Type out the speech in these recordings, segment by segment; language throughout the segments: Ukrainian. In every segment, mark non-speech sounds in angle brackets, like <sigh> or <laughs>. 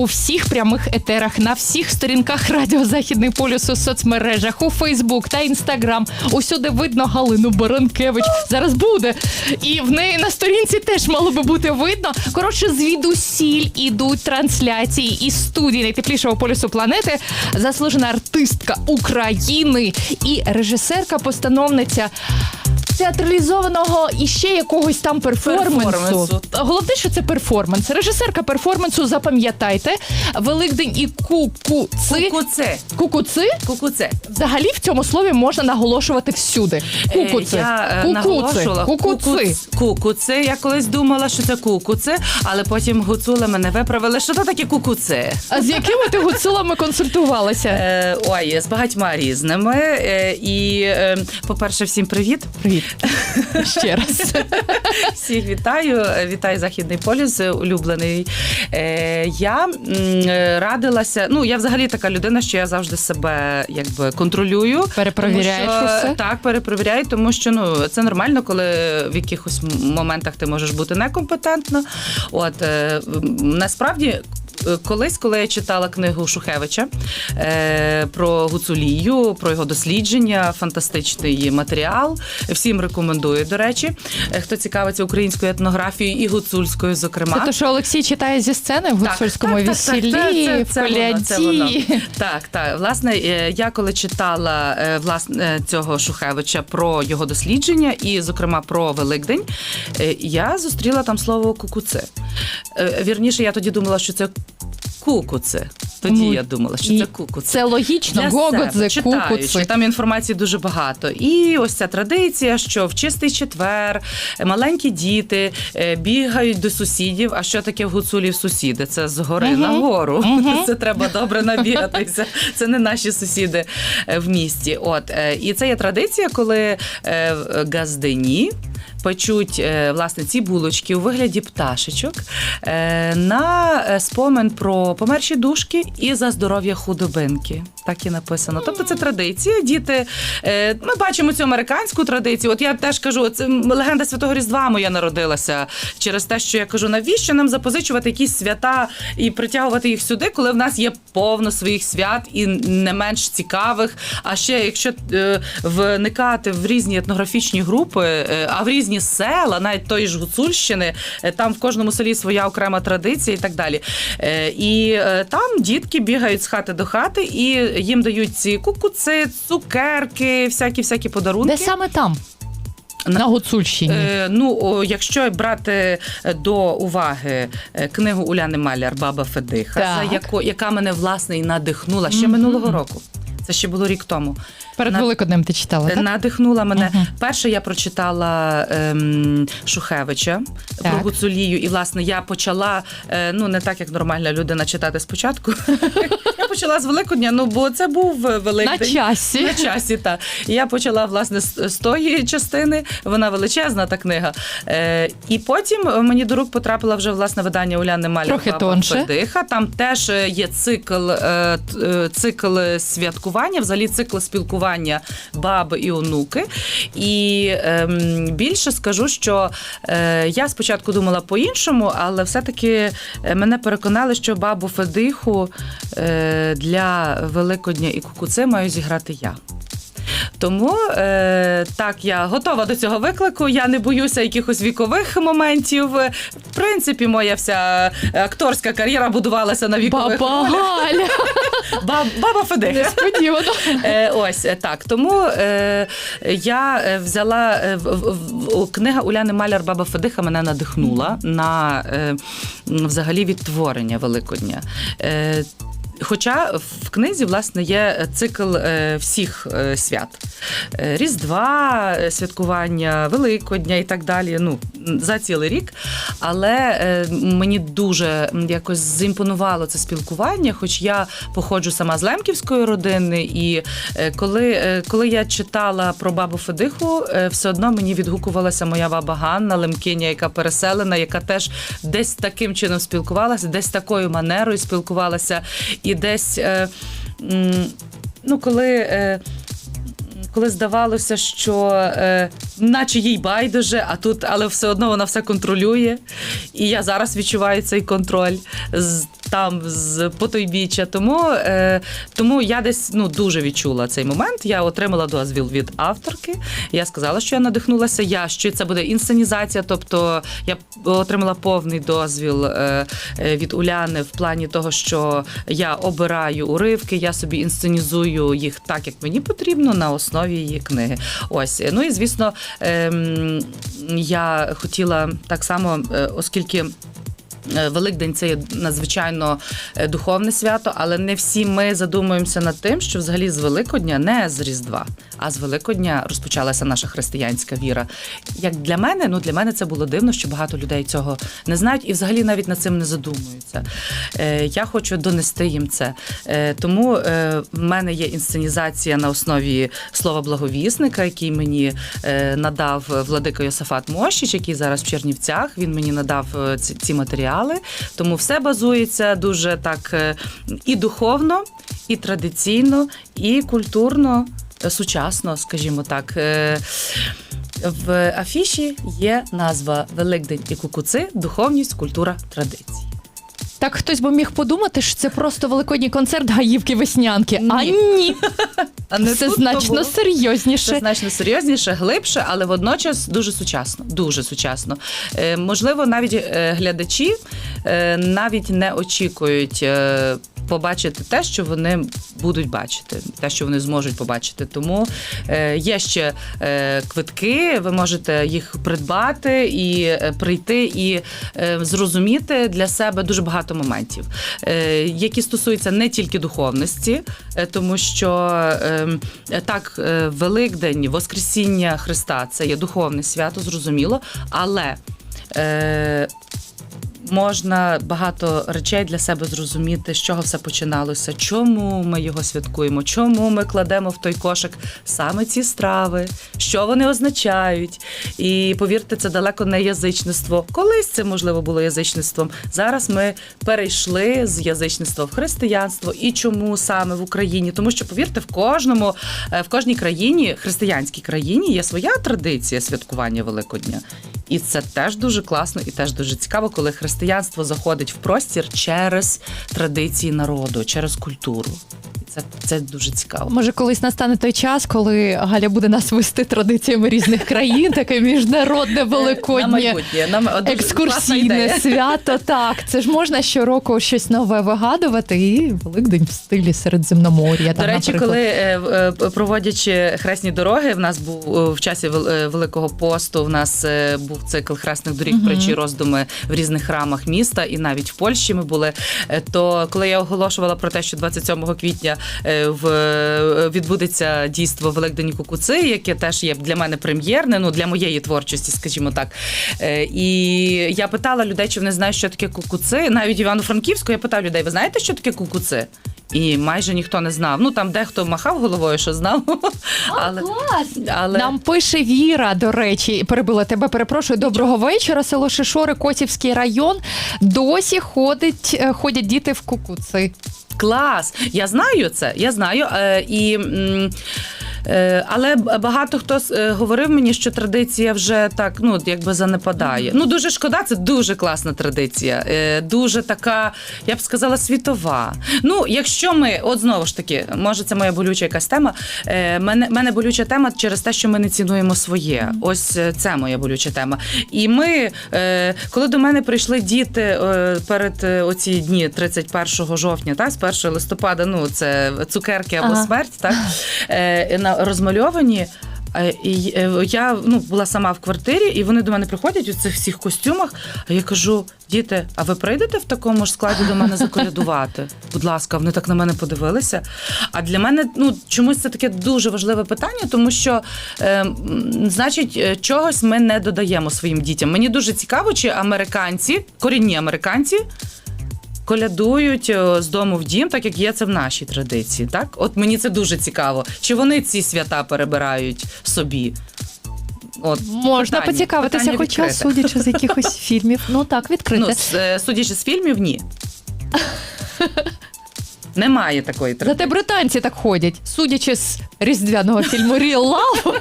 у всіх прямих етерах, на всіх сторінках Радіо Західний полюс у соцмережах, у Фейсбук та Інстаграм. Усюди видно Галину Баранкевич. Зараз буде. І в неї на сторінці теж мало би бути видно. Коротше, звідусіль ідуть трансляції із студії найтеплішого полюсу планети. Заслужена артистка України і режисерка-постановниця. Театралізованого і ще якогось там перформансу. Перформансу. Головне, що це перформанс. Режисерка перформансу, запам'ятайте. Великдень і кукуци. Кукуце. Кукуци Кукуце. взагалі в цьому слові можна наголошувати всюди. Кукуци. Е, Я е, Кукуци. наголошувала Кукуци. кукуц- Кукуце. Я колись думала, що це кукуце, але потім гуцули мене виправили. Що це таке кукуце? А з якими ти гуцулами консультувалася? Е, ой, з багатьма різними. Е, і, е, по-перше, всім привіт. Привіт. <laughs> Ще раз. <laughs> Всіх вітаю. Вітаю Західний полюс, е, улюблений. Е, я радилася. Ну, я взагалі така людина, що я завжди себе якби контролюю. Що, усе? Так, перепровіряю, тому що ну це нормально, коли в якихось моментах ти можеш бути некомпетентно. От е, насправді. Е, Колись, коли я читала книгу Шухевича е, про гуцулію, про його дослідження, фантастичний матеріал. Всім рекомендую, до речі, Е, хто цікавиться українською етнографією і гуцульською, зокрема. Це те, що Олексій читає зі сцени в Так, гуцульському так, так, весіллі, так, це- в це воно, це воно. Так, так. Власне, я коли читала власне цього Шухевича про його дослідження, і, зокрема, про Великдень, я зустріла там слово кукуце. Е, Вірніше, я тоді думала, що це кукуце. Тоді Ну, я думала, що і це кукуце. Це логічно, Для гогодзе, себе, кукуци. Там інформації дуже багато. І ось ця традиція, що в чистий четвер маленькі діти е, бігають до сусідів. А що таке в гуцулів сусіди? Це з гори Мгм. на гору. Мгм. <laughs> Це треба добре набігатися. Це не наші сусіди е, в місті. От е, і це є традиція, коли е, газдині. Печуть е, власне ці булочки у вигляді пташечок е, на е, спомин про померші душки і за здоров'я худобинки. Так і написано. Тобто це традиція. Діти е, ми бачимо цю американську традицію. От я теж кажу, це легенда Святого Різдва моя народилася через те, що я кажу, навіщо нам запозичувати якісь свята і притягувати їх сюди, коли в нас є повно своїх свят і не менш цікавих. А ще якщо е, вникати в різні етнографічні групи, е, а в різні села, навіть тої ж Гуцульщини, там в кожному селі своя окрема традиція і так далі. І там дітки бігають з хати до хати, і їм дають ці кукуци, цукерки, всякі всякі подарунки. Де саме там? На- На Гуцульщині. Е, ну, о, якщо брати е, до уваги е, книгу Уляни Маляр Баба Федиха, за яко, яка мене власне і надихнула ще Мгм. минулого року. Це ще було рік тому. Перед на- Великоднем ти читала, так? Надихнула мене. Мгм. Перше я прочитала ем, Шухевича про Так. гуцулію, і власне я почала е, ну не так, як нормальна людина читати спочатку. <laughs> я почала з Великодня, ну бо це був е, На часі. На часі, так. Я почала власне з, тої частини. Вона величезна та книга. Е, і потім мені до рук потрапила вже власне видання Уляни тонше. Федиха. Там теж є цикл, е, е, цикл святкування, взагалі цикл спілкування баби і онуки. І ем, більше скажу, що е, я спочатку думала по-іншому, але все-таки е, мене переконали, що бабу Федиху е, для Великодня і Кукуци маю зіграти я. Тому е, так, я готова до цього виклику. Я не боюся якихось вікових моментів. Е, В принципі, моя вся акторська кар'єра будувалася на вікових Баба. Галя. <laughs> Баба. Несподівано. Е, ось е, так. Тому е, я е, взяла е, в, в, в- книга Уляни Маляр Баба Федиха мене надихнула на е, взагалі відтворення Великодня. Е, Хоча в книзі власне є цикл е, всіх е, свят: Е, Різдва, е, святкування Великодня і так далі. Ну за цілий рік. Але е, мені дуже якось зімпонувало це спілкування, хоч я походжу сама з лемківської родини, і е, коли, е, коли я читала про бабу Федиху, е, все одно мені відгукувалася моя баба Ганна, лемкиня, яка переселена, яка теж десь таким чином спілкувалася, десь такою манерою спілкувалася, і десь. Е, Ну, коли, е, коли здавалося, що е, наче їй байдуже, а тут, але все одно вона все контролює. І я зараз відчуваю цей контроль з там з потойбіччя. Тому, е, тому я десь ну дуже відчула цей момент. Я отримала дозвіл від авторки. Я сказала, що я надихнулася. Я що це буде інсценізація, тобто я отримала повний дозвіл е, е, від Уляни в плані того, що я обираю уривки, я собі інсценізую їх так, як мені потрібно, на основі її книги. Ось ну і звісно, ем, я хотіла так само, е, оскільки. Е, Великдень це є надзвичайно е, духовне свято, але не всі ми задумуємося над тим, що взагалі з Великодня не з Різдва, а з Великодня розпочалася наша християнська віра. Як для мене, ну для мене це було дивно, що багато людей цього не знають і взагалі навіть над цим не задумуються. Е, Я хочу донести їм це. Тому в мене є інсценізація на основі слова благовісника, який мені надав владика Йосафат Мощич, який зараз в Чернівцях. Він мені надав ці, ці матеріали. Тому все базується дуже так е, і духовно, і традиційно, і культурно, е, сучасно, скажімо так. Е, В афіші є назва Великдень і кукуци, духовність, культура, традиції. Так хтось би міг подумати, що це просто великодній концерт гаївки веснянки. А Ні. А не це тут значно того. серйозніше. Це значно серйозніше, глибше, але водночас дуже сучасно. Дуже сучасно. Е, можливо, навіть е, глядачі е, навіть не очікують. Е, Побачити те, що вони будуть бачити, те, що вони зможуть побачити. Тому е, є ще е, квитки, ви можете їх придбати і е, прийти і зрозуміти для себе дуже багато моментів, які стосуються не тільки духовності, тому що е, так, Великдень, Воскресіння Христа це є духовне свято, зрозуміло, але. Можна багато речей для себе зрозуміти, з чого все починалося, чому ми його святкуємо, чому ми кладемо в той кошик саме ці страви, що вони означають. І повірте, це далеко не язичництво. Колись це можливо було язичництвом. Зараз ми перейшли з язичництва в християнство. І чому саме в Україні? Тому що повірте, в кожному е, в кожній країні, християнській країні, є своя традиція святкування Великодня. І це теж дуже класно і теж дуже цікаво, коли християнство заходить в простір через традиції народу, через культуру. Це, це дуже цікаво. Може, колись настане той час, коли Галя буде нас вести традиціями різних країн, таке міжнародне На великоднє. На, класна Екскурсійне свято, так. Це ж можна щороку щось нове вигадувати, і Великдень в стилі Середземномор'я. До речі, наприклад. коли е, е, проводячи хресні дороги, в нас був е, в часі Вел- е, Великого посту. В нас е, був цикл хресних доріг, Мгм. притчі, роздуми в різних храмах міста, і навіть в Польщі ми були. Е, То коли я оголошувала про те, що 27 квітня е, в е, відбудеться дійство Великдені Кукуци, яке теж є для мене прем'єрне, ну для моєї творчості, скажімо так. Е, І я питала людей, чи вони знають, що таке кукуци. Навіть Івано-Франківську я питав людей: ви знаєте, що таке кукуци? І майже ніхто не знав. Ну там дехто махав головою, що знав. <laughs> Але, але... Нам пише Віра, до речі, перебила тебе. Перепрошую. Доброго вечора. Село Шишори, Котівський район. Досі ходить, е, ходять діти в кукуци. Клас! Я знаю це, я знаю. Е, і, м, але багато хто е, говорив мені, що традиція вже так ну, якби занепадає. Ну, дуже шкода, це дуже класна традиція. Е, дуже така, я б сказала, світова. Ну, якщо ми, от знову ж таки, може, це моя болюча якась тема. Е, мене, мене болюча тема через те, що ми не цінуємо своє. Ось е, це моя болюча тема. І ми, е, коли до мене прийшли діти е, перед е, оці дні 31 жовтня, та з 1 листопада, ну це цукерки або Ага. смерть, так е, на розмальовані. Е, І е, я ну була сама в квартирі, і вони до мене приходять у цих всіх костюмах. А я кажу: діти, а ви прийдете в такому ж складі до мене заколядувати? <laughs> Будь ласка, вони так на мене подивилися. А для мене ну чомусь це таке дуже важливе питання, тому що е, значить, чогось ми не додаємо своїм дітям. Мені дуже цікаво, чи американці, корінні американці. Колядують е, з дому в дім, так як є це в нашій традиції. Так, от мені це дуже цікаво. Чи вони ці свята перебирають собі? От Можна Питання, поцікавитися, питання хоча відкрите. судячи з якихось <laughs> фільмів. Ну так, відкрите. ну, з- е, судячи з фільмів, ні. <laughs> Немає такої традиції. Зате британці так ходять, судячи з різдвяного фільму Real Love. <laughs>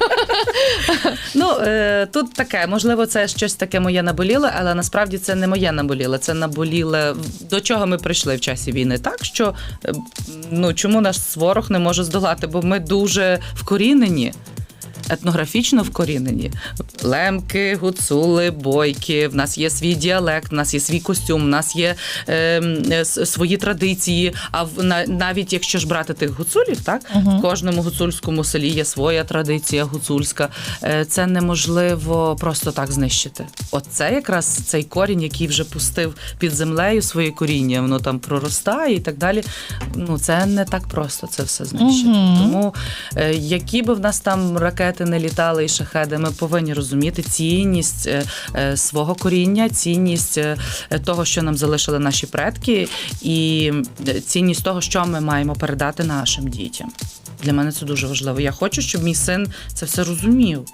Ну е, тут таке, можливо, це щось таке моє наболіле, але насправді це не моє наболіле. Це наболіле до чого ми прийшли в часі війни. Так що е, ну чому наш ворог не може здолати? Бо ми дуже вкорінені. Етнографічно вкорінені лемки, гуцули, бойки. В нас є свій діалект, в нас є свій костюм, в нас є е, е, свої традиції. А в на, навіть якщо ж брати тих гуцулів, так в кожному гуцульському селі є своя традиція гуцульська. Е, Це неможливо просто так знищити. Оце якраз цей корінь, який вже пустив під землею своє коріння, воно там проростає і так далі. Ну це не так просто це все знищити. Мгм. Тому е, які би в нас там ракети не літали і шахеди, ми повинні розуміти цінність е, е, свого коріння, цінність е, того, що нам залишили наші предки, і цінність того, що ми маємо передати нашим дітям. Для мене це дуже важливо. Я хочу, щоб мій син це все розумів.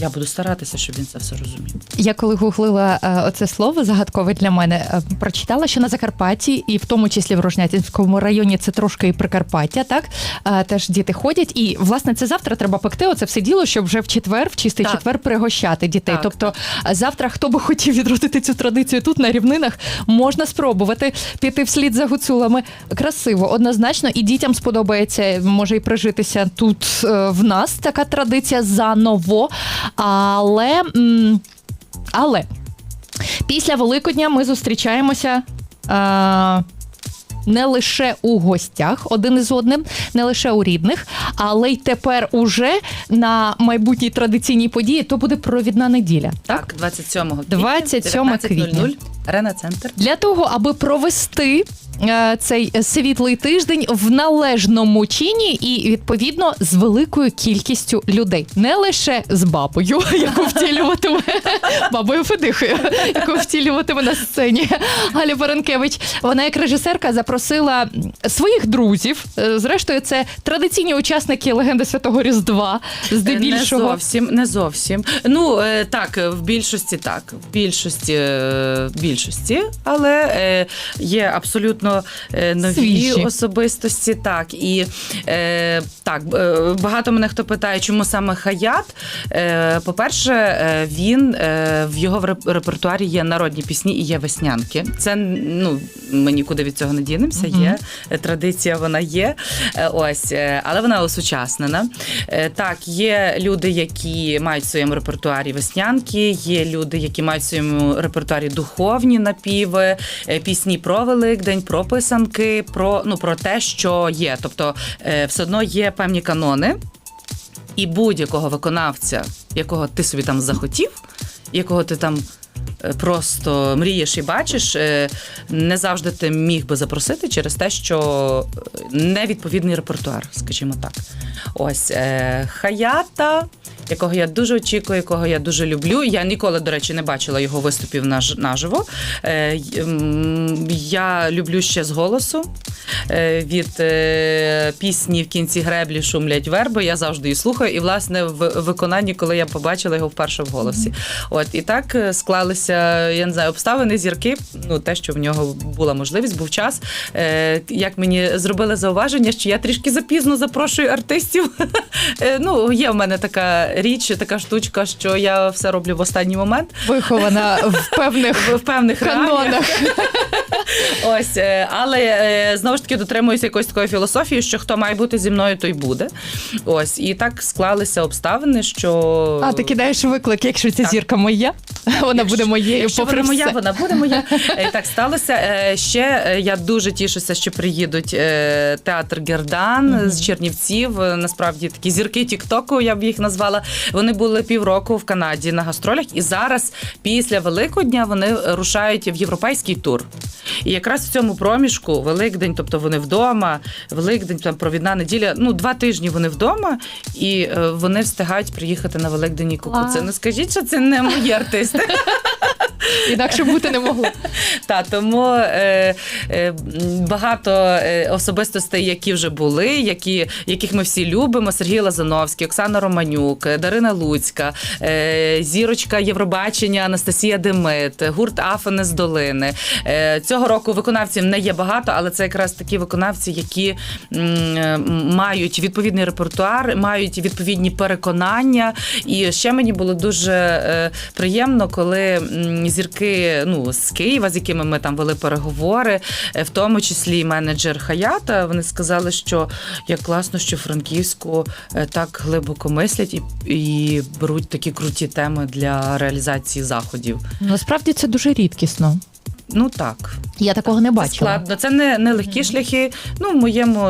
Я буду старатися, щоб він це все розумів. Я коли гуглила е, оце слово загадкове для мене, е, прочитала, що на Закарпатті, і в тому числі в Рожнятинському районі це трошки і Прикарпаття, так е, теж діти ходять. І власне це завтра треба пекти. Оце все діло, щоб вже в четвер, в чистий Так. четвер пригощати дітей. Так, тобто е, завтра, хто би хотів відродити цю традицію тут на рівнинах, можна спробувати піти вслід за гуцулами. Красиво, однозначно, і дітям сподобається, може і прижитися тут в нас така традиція заново. Але. але після Великодня ми зустрічаємося. Е- не лише у гостях один із одним, не лише у рідних, але й тепер уже на майбутній традиційній події то буде провідна неділя. Так, 27 квітня, 27 квітня. 19.00, Арена Центр. Для того, аби провести е, цей світлий тиждень в належному чині і відповідно з великою кількістю людей, не лише з бабою, <laughs> яку втілюватиме <laughs> бабою Федихою, <laughs> яку втілюватиме на сцені Галя Баранкевич. Вона як режисерка запросила своїх друзів. Е, Зрештою, це традиційні учасники легенди Святого Різдва, здебільшого. Не зовсім, не зовсім. Ну е, так, в більшості так, в більшості, е, більшості, але е, є абсолютно е, нові Свіжі. особистості. Так і е, так, е, багато мене хто питає, чому саме Хаят. Е, По-перше, е, він е, в його репертуарі є народні пісні і є веснянки. Це ну ми нікуди від цього не дінемося. Мгм. Є традиція, вона є. Е, Ось, е, але вона осучаснена. Е, Так, є люди, які мають в своєму репертуарі веснянки, є люди, які мають в своєму репертуарі духовні напіви, е, пісні про Великдень, про писанки, про, ну, про те, що є. Тобто е, все одно є певні канони, і будь-якого виконавця, якого ти собі там захотів, якого ти там. е, Просто мрієш і бачиш, не завжди ти міг би запросити через те, що невідповідний репертуар, скажімо так. Ось Хаята, якого я дуже очікую, якого я дуже люблю. Я ніколи, до речі, не бачила його виступів наж- наживо. Е, Я люблю ще з голосу. Е, Від е, пісні в кінці греблі шумлять верби. Я завжди її слухаю. І, власне, в виконанні, коли я побачила його вперше в голосі. От і так склалися, я не знаю, обставини, зірки. Ну, те, що в нього була можливість, був час. Як мені зробили зауваження, що я трішки запізно запрошую артистів. <laughs> Ну, є в мене така річ, така штучка, що я все роблю в останній момент. Вихована в <laughs> певних В певних канонах. <laughs> Ось, е, але е, знову ж таки дотримуюся якоїсь такої філософії, що хто має бути зі мною, той буде. Ось, і так склалися обставини, що А ти кидаєш виклик, якщо ця Так. зірка моя, вона буде моєю. Якщо попри вона моя, вона буде моя. <laughs> Е, Так сталося. Ще я дуже тішуся, що приїдуть театр Гердан Мгм. з Чернівців. Насправді такі зірки Тіктоку, я б їх назвала. Вони були півроку в Канаді на гастролях, і зараз, після Великодня, вони рушають в європейський тур. І якраз в цьому проміжку Великдень, тобто вони вдома, Великдень, там провідна неділя. Ну, два тижні вони вдома, і е, вони встигають приїхати на Великдень і Це не Скажіть, що це не мої артисти. <laughs> Інакше бути не могло. Та тому е, е, багато е, особистостей, які вже були, які, яких ми всі любимо: Сергій Лазановський, Оксана Романюк, е, Дарина Луцька, е, зірочка Євробачення Анастасія Демит, гурт Афони з долини. Е, цього року виконавців не є багато, але це якраз такі виконавці, які м, е, мають відповідний репертуар, мають відповідні переконання. І ще мені було дуже е, приємно, коли зірки ну, з Києва, з якими ми там вели переговори, е, в тому числі менеджер Хаята, вони сказали, що як класно, що Франківську е, так глибоко мислять і, і беруть такі круті теми для реалізації заходів. Насправді це дуже рідкісно. Ну так. Я такого не Це бачила. складно. Це не, не легкі шляхи. Ну, в моєму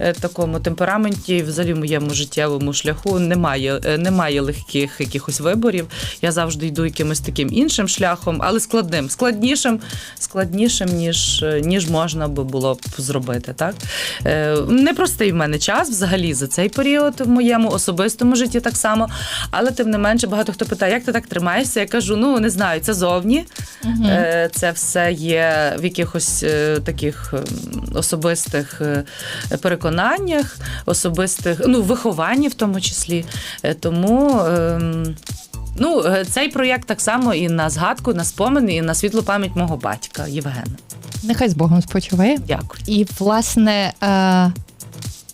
е, такому темпераменті, взагалі в моєму життєвому шляху немає, е, немає легких якихось виборів. Я завжди йду якимось таким іншим шляхом, але складним, складнішим, складнішим, ніж, е, ніж можна би було б зробити. Так? Е, Непростий в мене час взагалі за цей період в моєму особистому житті так само. Але тим не менше, багато хто питає, як ти так тримаєшся? Я кажу, ну не знаю, це зовні. Е, Це все є в якихось е, таких ем, особистих е, переконаннях, особистих ну, вихованні в тому числі. Е, Тому. ем, Ну, цей проєкт так само і на згадку, на спомин, і на світлу пам'ять мого батька Євгена. Нехай з Богом спочиває. Дякую. І, власне, е,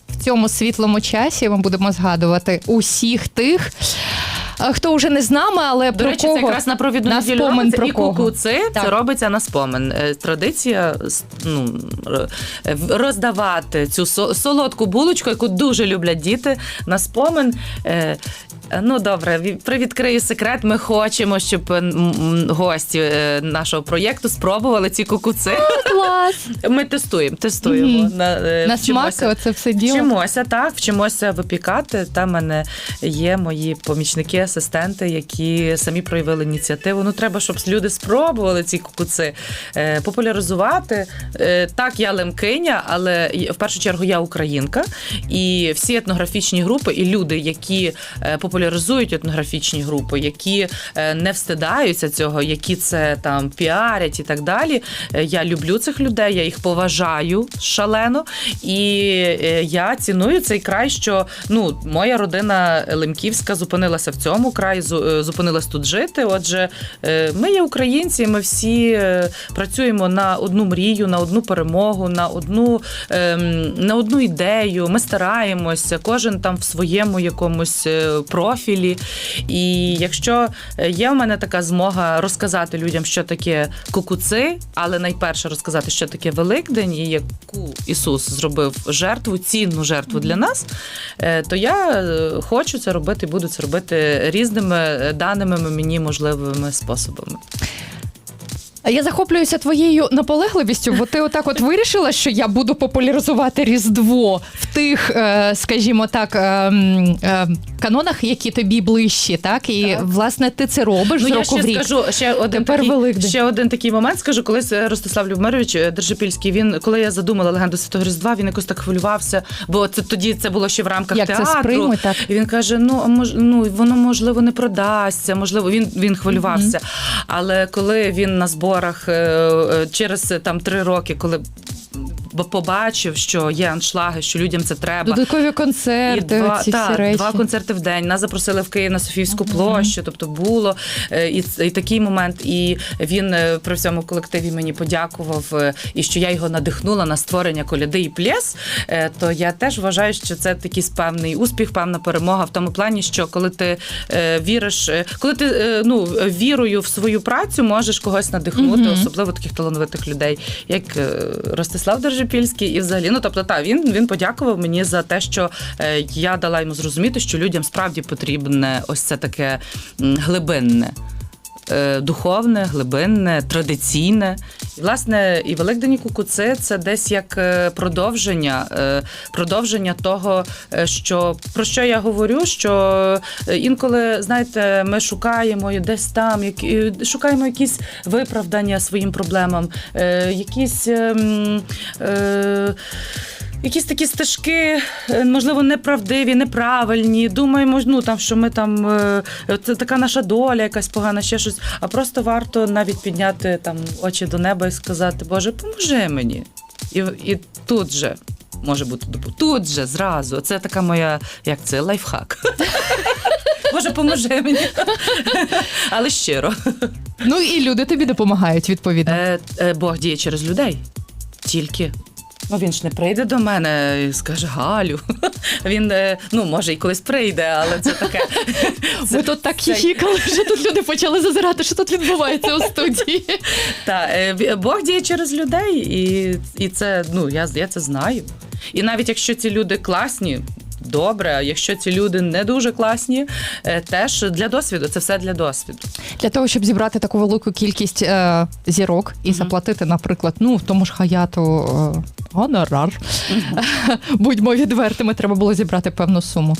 в цьому світлому часі ми будемо згадувати усіх тих, хто вже не з нами, але До про речі, кого це якраз на провідну на неділю спомин робиться, про і кого. кукуци Так. це робиться на спомин. Е, Традиція с- ну, е, в- роздавати цю со- солодку булочку, яку дуже люблять діти на спомин. Е, Ну добре, ві- привідкрию секрет. Ми хочемо, щоб м, м, гості е, нашого проєкту спробували ці кукуци. клас <laughs> Ми тестуємо, тестуємо Мгм. на, е, на смак, вчимося. оце все діло. Вчимося, так, вчимося випікати. Там мене є мої помічники, асистенти, які самі проявили ініціативу. Ну, треба, щоб люди спробували ці кукуци е, популяризувати. Е, так, я лемкиня, але в першу чергу я українка. І всі етнографічні групи, і люди, які е, популяризують етнографічні групи, які не встидаються цього, які це там піарять і так далі. Я люблю цих людей, я їх поважаю шалено. І я ціную цей край, що ну, моя родина Лемківська зупинилася в цьому краї, зу- е, зупинилась тут жити. Отже, е, ми є українці, ми всі е, працюємо на одну мрію, на одну перемогу, на одну, ем, на одну ідею. Ми стараємося, кожен там в своєму якомусь профілі. І якщо є в мене така змога розказати людям, що таке кукуци, але найперше розказати, що таке Великдень і яку Ісус зробив жертву, цінну жертву для нас, то я хочу це робити і буду це робити різними е, даними мені можливими способами. Я захоплююся твоєю наполегливістю, бо ти отак от вирішила, що я буду популяризувати Різдво в тих, е, скажімо так, е, е, канонах, які тобі ближчі, так? І Так. власне ти це робиш з Ну, я року в ще рік. скажу ще один Тепер такий, Великдень. ще один такий момент. Скажу, колись Ростислав Любмирович Держипільський. Він коли я задумала легенду Святого Різдва, він якось так хвилювався, бо це тоді це було ще в рамках Як це театру. сприймуть, так? І він каже: ну мож, ну воно можливо не продасться. Можливо, він він хвилювався. Але коли він на зборах е, е, через е, там три роки, коли побачив, що є аншлаги, що людям це треба. Додаткові концерти, І два, ці та, всі речі. два концерти в день. Нас запросили в Київ на Софійську площу. Тобто було е, і, і такий момент. І він е, при всьому колективі мені подякував, е, і що я його надихнула на створення коляди і плєс. То я теж вважаю, що це такий певний успіх, певна перемога в тому плані, що коли ти віриш, коли ти ну вірою в свою працю можеш когось надихнути, Мгм. особливо таких талановитих людей, як Ростислав Держипільський, і взагалі, ну тобто, та він, він подякував мені за те, що е, я дала йому зрозуміти, що людям справді потрібне ось це таке глибинне. е, Духовне, глибинне, традиційне. Власне, і Великдені Куку, Кукуци це десь як е, продовження, е, продовження того, е, що про що я говорю, що інколи, знаєте, ми шукаємо десь там, шукаємо якісь виправдання своїм проблемам, якісь. ем, Якісь такі стежки, е, можливо, неправдиві, неправильні. Думаємо, ну там, що ми там е, це така наша доля, якась погана, ще щось. А просто варто навіть підняти там очі до неба і сказати, Боже, поможи мені. І, і тут же може бути Тут же зразу. Це така моя, як це, лайфхак. <laughs> Боже, поможи мені. <laughs> Але щиро. Ну і люди тобі допомагають, відповідно. Е, Бог діє через людей. Тільки. Ну, він ж не прийде до мене і скаже Галю. <laughs> Він, е, ну, може, і колись прийде, але це таке. <laughs> Ми тут так хіхікали, <laughs> що тут люди почали зазирати, що тут відбувається у студії. Та, е, Бог діє через людей, і, і це, ну, я, я це знаю. І навіть якщо ці люди класні, добре, а якщо ці люди не дуже класні, е, теж для досвіду, це все для досвіду. Для того, щоб зібрати таку велику кількість е, зірок і Мгм. заплатити, наприклад, ну тому ж хаяту е, гонорар. <laughs> Будьмо відвертими, треба було зібрати певну суму.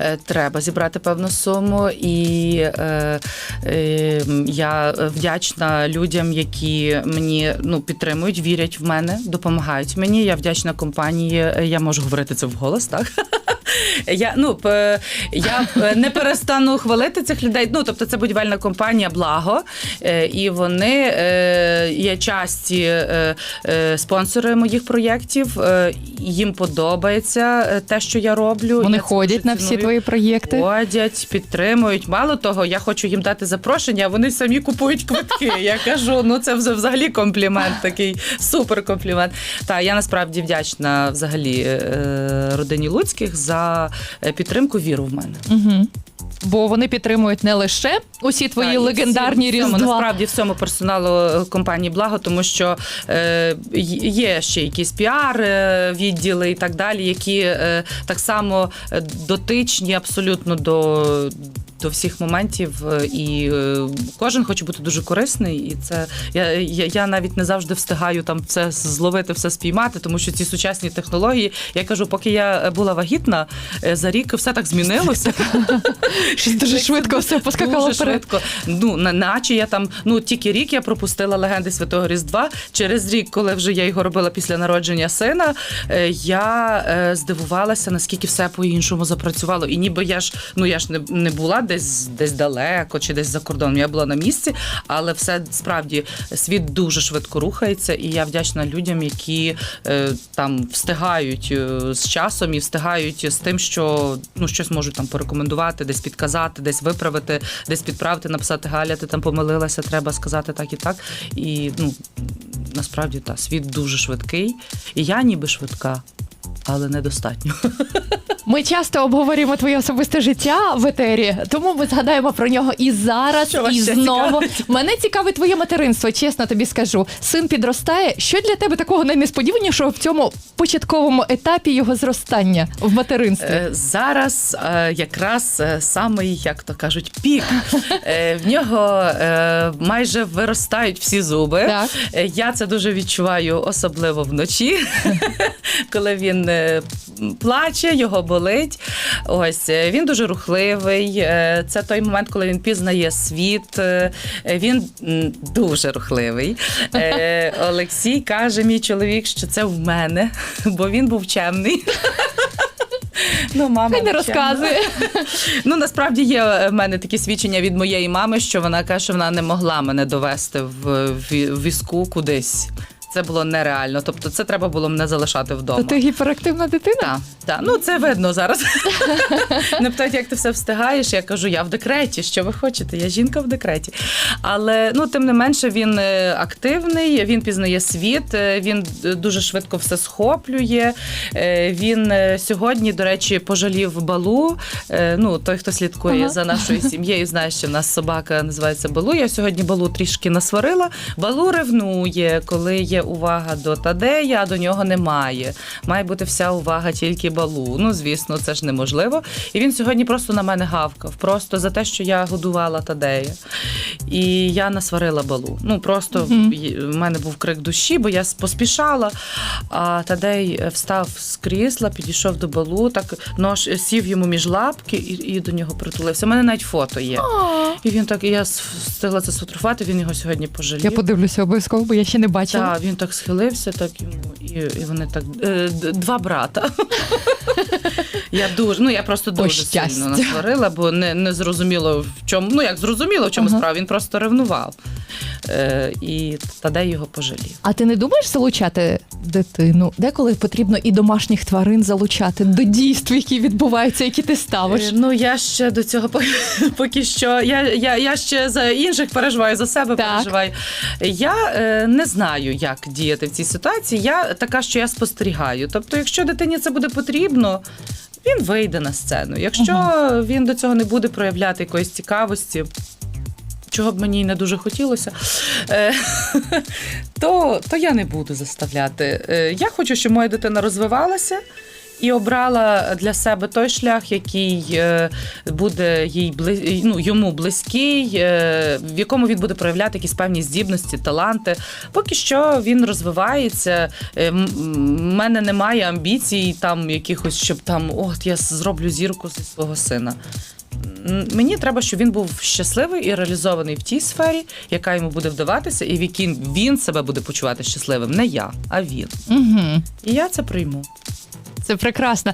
Е, Треба зібрати певну суму, і е, е, я вдячна людям, які мені ну підтримують, вірять в мене, допомагають мені. Я вдячна компанії. е, Я можу говорити це вголос, так. <laughs> Я ну я е, не перестану хвалити цих людей. Ну тобто, це будівельна компанія Благо, е, і вони е, є часті спонсори моїх проєктів. Їм подобається те, що я роблю. Вони Я ходять на всі твої проєкти. Ходять, підтримують. Мало того, я хочу їм дати запрошення, а вони самі купують квитки. Я кажу, ну це взагалі комплімент, такий супер комплімент. Та я насправді вдячна взагалі родині Луцьких за е, підтримку, віру в мене. Угу. Бо вони підтримують не лише усі твої так, легендарні всі- всьому, різдва. Насправді всьому персоналу е, компанії Благо, тому що е, є ще якісь піар е, відділи і так далі, які е, так само дотичні абсолютно до. До всіх моментів, е, і е, кожен хоче бути дуже корисний, і це я, я, я навіть не завжди встигаю там все зловити, все спіймати, тому що ці сучасні технології. Я кажу, поки я була вагітна, е, за рік все так змінилося. <laughs> Дуже швидко все поскакало швидко. Ну, на- наче я там, ну тільки рік я пропустила легенди Святого Різдва. Через рік, коли вже я його робила після народження сина, я здивувалася, наскільки все по-іншому запрацювало. І ніби я ж ну я ж не, не була десь десь далеко чи десь за кордоном. Я була на місці, але все справді світ дуже швидко рухається, і я вдячна людям, які е, там встигають е, з часом і встигають з тим, що ну щось можуть там порекомендувати, десь підказати, десь виправити, десь підправити, написати Галя, ти там помилилася, треба сказати так і так. І ну насправді та світ дуже швидкий, і я ніби швидка. Але недостатньо. <laughs> Ми часто обговорюємо твоє особисте життя в етері, тому ми згадаємо про нього і зараз, Що вас і ще знову. цікавить? Мене цікавить твоє материнство, чесно тобі скажу. Син підростає. Що для тебе такого найнесподіванішого в цьому початковому етапі його зростання в материнстві? Е, Зараз е, якраз е, самий, як то кажуть, пік. Е, В нього е, майже виростають всі зуби. Так. Е, Я це дуже відчуваю, особливо вночі, <laughs> коли він е, плаче, його болить. Ось е, він дуже рухливий. Е, Це той момент, коли він пізнає світ. Е, Він дуже рухливий. <laughs> Олексій каже, мій чоловік, що це в мене, бо він був чемний. Ну, мама Хай не розказує. Ну насправді є в мене такі свідчення від моєї мами, що вона каже, що вона не могла мене довести в візку кудись. Це було нереально. Тобто, це треба було мене залишати вдома. То ти гіперактивна дитина? Так, так. Ну це видно зараз. <laughs> Не питають, як ти все встигаєш. Я кажу, я в декреті. Що ви хочете? Я жінка в декреті. Але ну тим не менше він е, активний, він пізнає світ, е, він е, дуже швидко все схоплює. Він сьогодні, до речі, пожалів балу. Ну, той, хто слідкує Ага. за нашою сім'єю, знає, що в нас собака називається Балу. Я сьогодні балу трішки насварила. Балу ревнує, коли є увага до Тадея, а до нього немає. Має бути вся увага тільки балу. Ну, звісно, це ж неможливо. І він сьогодні просто на мене гавкав, просто за те, що я годувала Тадея. І я насварила балу. Ну просто в мене був крик душі, бо я поспішала. А Тадей е, встав з крісла, підійшов до балу, так нож е, сів йому між лапки і, і до нього притулився. У мене навіть фото є. І він так, і я встигла це сфотографувати, він його сьогодні пожалів. Я подивлюся обов'язково, бо я ще не бачила. Так, він він так схилився, так йому, і, і вони так. Е, два брата. я дуже, ну я просто дуже сильно насварила, бо не, не зрозуміло в чому. Ну як зрозуміло, в чому справа. Він просто ревнував. Е, і Тадей його пожалів. А ти не думаєш залучати дитину? Деколи потрібно і домашніх тварин залучати до дійств, які відбуваються, які ти ставиш. Е, Ну я ще до цього <laughs> поки, що. Я, я, я ще за інших переживаю, за себе Так. переживаю. Я е, не знаю, як діяти в цій ситуації. Я така, що я спостерігаю. Тобто, якщо дитині це буде потрібно. Він вийде на сцену. Якщо він до цього не буде проявляти якоїсь цікавості, чого б мені не дуже хотілося, е, <laughs> то, то я не буду заставляти. Е, Я хочу, щоб моя дитина розвивалася. І обрала для себе той шлях, який е, буде їй ну, йому близький, в якому він буде проявляти якісь певні здібності, таланти. Поки що він розвивається. М- мене немає амбіцій, там якихось, щоб там от я зроблю зірку зі свого сина. Мені треба, щоб він був щасливий і реалізований в тій сфері, яка йому буде вдаватися, і в якій він себе буде почувати щасливим. Не я, а він. Угу. І я це прийму. Це прекрасно.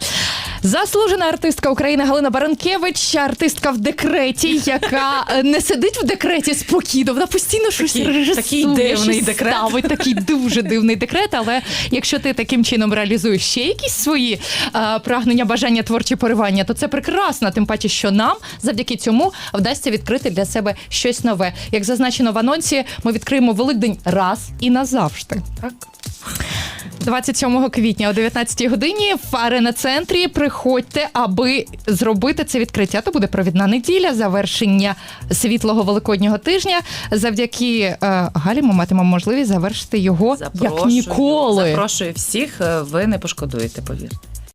Заслужена артистка України Галина Баранкевич, артистка в декреті, яка е, не сидить в декреті спокійно. Вона постійно щось Такий- режисує, такий дивний щось декрет. ставить, такий дуже дивний декрет. Але якщо ти таким чином реалізуєш ще якісь свої е, прагнення, бажання, творчі поривання, то це прекрасно. Тим паче, що нам завдяки цьому вдасться відкрити для себе щось нове. Як зазначено в анонсі, ми відкриємо Великдень раз і назавжди. Так. 27 квітня о 19 годині в арена центрі приходьте, аби зробити це відкриття. То буде провідна неділя, завершення світлого великоднього тижня. Завдяки е, Галі ми матимемо можливість завершити його як ніколи. Запрошую всіх, е, ви не пошкодуєте, повірте.